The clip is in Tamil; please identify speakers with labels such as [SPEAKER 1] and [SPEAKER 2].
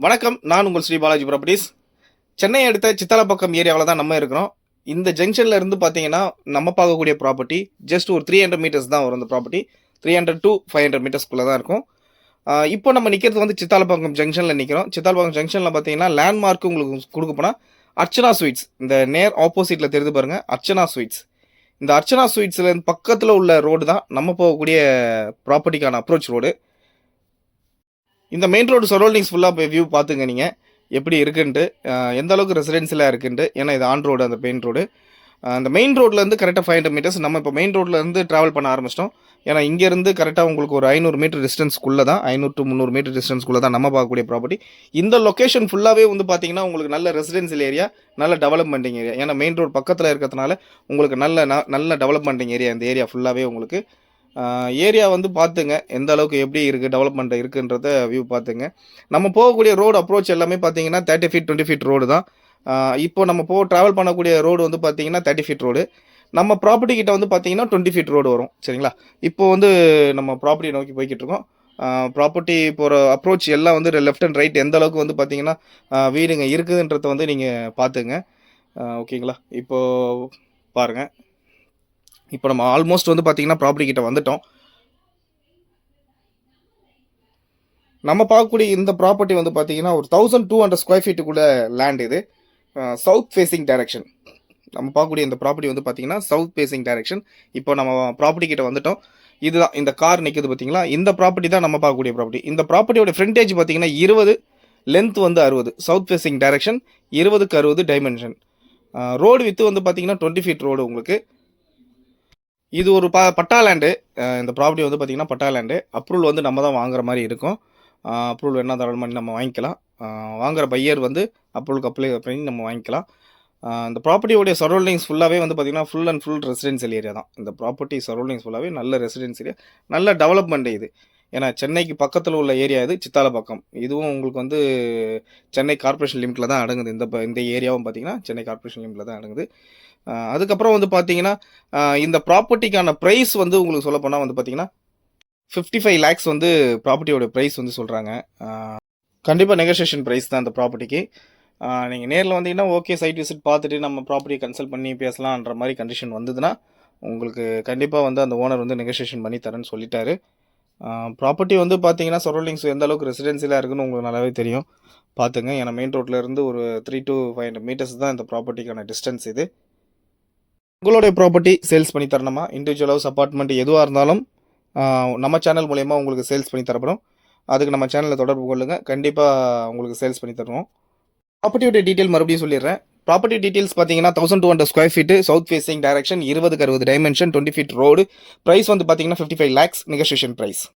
[SPEAKER 1] வணக்கம் நான் உங்கள் ஸ்ரீ பாலாஜி ப்ராப்பர்ட்டிஸ். சென்னை அடுத்த சித்தலப்பக்கம் ஏரியாவில் தான் நம்ம இருக்கிறோம். இந்த ஜங்ஷனில் இருந்து பார்த்தீங்கன்னா நம்ம பார்க்கக்கூடிய ப்ராப்பர்ட்டி ஜஸ்ட் ஒரு த்ரீ ஹண்ட்ரட் மீட்டர்ஸ் தான் வரும் இந்த property. Three hundred to five hundred மீட்டர்ஸ்குள்ளே தான் இருக்கும். இப்போ நம்ம நிற்கிறது வந்து சித்தாலப்பாக்கம் ஜங்ஷனில் நிற்கிறோம் சித்தாலப்பாக்கம் ஜங்ஷனில் பார்த்தீங்கன்னா லேண்ட்மார்க் உங்களுக்கு கொடுக்க போனால் அர்ச்சனா ஸ்வீட்ஸ் இந்த நேர் ஆப்போசிட்டில் தெரிந்து பாருங்கள் அர்ச்சனா ஸ்வீட்ஸ் இந்த அர்ச்சனா ஸ்வீட்ஸில் பக்கத்தில் உள்ள ரோடு தான் நம்ம போகக்கூடிய ப்ராப்பர்ட்டிக்கான அப்ரோச் ரோடு இந்த மெயின் ரோடு சரௌண்டிங்ஸ் ஃபுல்லாக போய் வியூ பார்த்துங்க நீங்கள் எப்படி இருக்குன்ட்டு எந்த அளவுக்கு ரெசிடென்சியலாக இருக்குன்ட்டு ஏன்னா இது ஆன் ரோடு அந்த மெயின் ரோடு அந்த மெயின் ரோட்லேருந்து கரெக்டாக ஃபைவ் ஹண்ட்ரட் மீட்டர்ஸ் நம்ம இப்போ மெயின் ரோட்லேருந்து ட்ராவல் பண்ண ஆரம்பிச்சிட்டோம். ஏன்னா இங்கேருந்து கரெக்டாக உங்களுக்கு ஒரு ஐநூறு மீட்டர் டிஸ்டன்ஸ்க்குள்ளே தான் ஐநூறு டு முந்நூறு மீட்டர் டிஸ்டன்ஸ்க்குள்ளே தான் நம்ம பார்க்கக்கூடிய ப்ராப்பர்ட்டி இந்த லொக்கேஷன் ஃபுல்லாகவே வந்து பார்த்தீங்கன்னா உங்களுக்கு நல்ல ரெசிடென்சியல் ஏரியா நல்ல டெவலப்மெண்டிங் ஏரியா ஏன்னா மெயின் ரோடு பக்கத்தில் இருக்கிறதுனால உங்களுக்கு நல்ல ந- நல்ல டெவலப்மெண்டிங் ஏரியா இந்த ஏரியா ஃபுல்லாகவே உங்களுக்கு ஏரியா வந்து பார்த்துங்க. எந்த அளவுக்கு எப்படி இருக்குது டெவலப்மெண்ட் இருக்குன்றத வியூ பார்த்துங்க. நம்ம போகக்கூடிய ரோடு அப்ரோச் எல்லாமே பார்த்தீங்கன்னா thirty feet twenty feet road தான். இப்போ நம்ம போ ட்ராவல் பண்ணக்கூடிய ரோடு வந்து பார்த்தீங்கன்னா தேர்ட்டி ஃபீட் ரோடு நம்ம ப்ராப்பர்ட்டி கிட்ட வந்து பார்த்தீங்கன்னா டுவெண்ட்டி ஃபீட் ரோடு வரும். சரிங்களா? இப்போ வந்து நம்ம ப்ராப்பர்ட்டி நோக்கி போய்கிட்டு இருக்கோம். ப்ராப்பர்ட்டி போகிற அப்ரோச் எல்லாம் வந்து லெஃப்ட் அண்ட் ரைட் எந்த அளவுக்கு வந்து பார்த்தீங்கன்னா வீடுங்க இருக்குதுன்றத வந்து நீங்கள் பார்த்துங்க. ஓகேங்களா? இப்போது பாருங்கள் இப்போ நம்ம ஆல்மோஸ்ட் வந்து பார்த்தீங்கன்னா ப்ராப்பர்ட்டி கிட்ட வந்துட்டோம். நம்ம பார்க்கக்கூடிய இந்த ப்ராப்பர்ட்டி வந்து பார்த்தீங்கன்னா ஒரு தௌசண்ட் டூ ஹண்ட்ரட் ஸ்கொயர் ஃபீட்டுக்குள்ள லேண்ட் இது. சவுத் ஃபேஸிங் டைரக்ஷன் நம்ம பார்க்கக்கூடிய இந்த ப்ராப்பர்ட்டி வந்து பார்த்தீங்கன்னா சவுத் ஃபேஸிங் டைரக்ஷன் இப்போ நம்ம ப்ராப்பர்ட்டி கிட்ட வந்துட்டோம். இதுதான் இந்த கார் நிற்குது பார்த்தீங்களா இந்த ப்ராப்பர்ட்டி தான் நம்ம பார்க்கக்கூடிய ப்ராப்பர்ட்டி இந்த ப்ராப்பர்ட்டியோட ஃப்ரண்டேஜ் பார்த்தீங்கன்னா இருபது லென்த் வந்து அறுபது. சவுத் ஃபேஸிங் டைரக்ஷன் இருபதுக்கு அறுபது டைமென்ஷன் ரோடு வித்து வந்து பார்த்தீங்கன்னா டுவெண்ட்டி ஃபீட் ரோடு உங்களுக்கு. இது ஒரு ப பட்டா லேண்டு. இந்த ப்ராப்பர்ட்டி வந்து பார்த்தீங்கன்னா பட்டா லேண்டு. அப்ரூவல் வந்து நம்ம தான் வாங்குற மாதிரி இருக்கும். அப்ரூவல் என்ன பண்ணி நம்ம வாங்கிக்கலாம். ஆஹ் வாங்குற பையர் வந்து அப்ரூவலுக்கு அப்ளை பண்ணி நம்ம வாங்கிக்கலாம். இந்த ப்ராப்பர்ட்டியோடைய சரௌண்டிங்ஸ் ஃபுல்லாகவே வந்து பார்த்தீங்கன்னா full and full residential area தான். இந்த ப்ராப்பர்ட்டி சரௌண்டிங்ஸ் ஃபுல்லாகவே நல்ல ரெசிடென்ஸ் ஏரியா நல்ல டெவலப்மெண்ட் இது. ஏன்னா சென்னைக்கு பக்கத்தில் உள்ள ஏரியா இது சித்தாலப்பக்கம். இதுவும் உங்களுக்கு வந்து சென்னை கார்ப்பரேஷன் லிமிட்டில் தான் அடங்குது. இந்த இந்த ஏரியாவும் பார்த்தீங்கன்னா சென்னை கார்ப்பரேஷன் லிமிட்டில் தான் அடங்குது. அதுக்கப்புறம் வந்து பார்த்தீங்கன்னா இந்த ப்ராப்பர்ட்டிக்கான ப்ரைஸ் வந்து உங்களுக்கு சொல்ல போனால் வந்து பார்த்தீங்கன்னா ஃபிஃப்டி ஃபைவ் லேக்ஸ் வந்து ப்ராப்பர்ட்டியோட ப்ரைஸ் வந்து சொல்கிறாங்க கண்டிப்பாக நெகோசியேஷன் ப்ரைஸ் தான் இந்த ப்ராப்பர்ட்டிக்கு. நீங்கள் நேரில் வந்தீங்கன்னா ஓகே சைட் விசிட் பார்த்துட்டு நம்ம ப்ராப்பர்ட்டியை கன்சல்ட் பண்ணி பேசலான்ற மாதிரி கண்டிஷன் வந்ததுன்னா உங்களுக்கு கண்டிப்பாக வந்து அந்த ஓனர் வந்து நெகோசியேஷன் பண்ணி தரேன்னு சொல்லிட்டாரு. ப்ராப்பர்ட்டி வந்து பார்த்தீங்கன்னா சரௌண்டிங்ஸ் எந்த அளவுக்கு ரெசிடென்சியலாக இருக்குன்னு உங்களுக்கு நல்லாவே தெரியும். பார்த்துங்க ஏன்னா மெயின் ரோட்டில் இருந்து ஒரு three to five hundred metres தான் இந்த ப்ராப்பர்ட்டிக்கான டிஸ்டன்ஸ் இது. உங்களுடைய ப்ராப்பர்ட்டி சேல்ஸ் பண்ணி தரணுமா? இண்டிவிஜுவல் ஹவுஸ் அப்பார்ட்மெண்ட் எதுவாக இருந்தாலும் நம்ம சேனல் மூலயமா உங்களுக்கு சேல்ஸ் பண்ணி தரப்படும். அதுக்கு நம்ம சேனலில் தொடர்பு கொள்ளுங்கள் கண்டிப்பாக உங்களுக்கு சேல்ஸ் பண்ணி தருவோம். ப்ராப்பர்ட்டியோட டீட்டெயில் மறுபடியும் சொல்லிடுறேன். ப்ராப்பர்ட்டி டீட்டெயில்ஸ் பார்த்தீங்கன்னா thousand two hundred square feet south facing direction இருபதுக்கு அறுபது dimension twenty feet road price வந்து பார்த்தீங்கன்னா fifty five lakhs negotiation price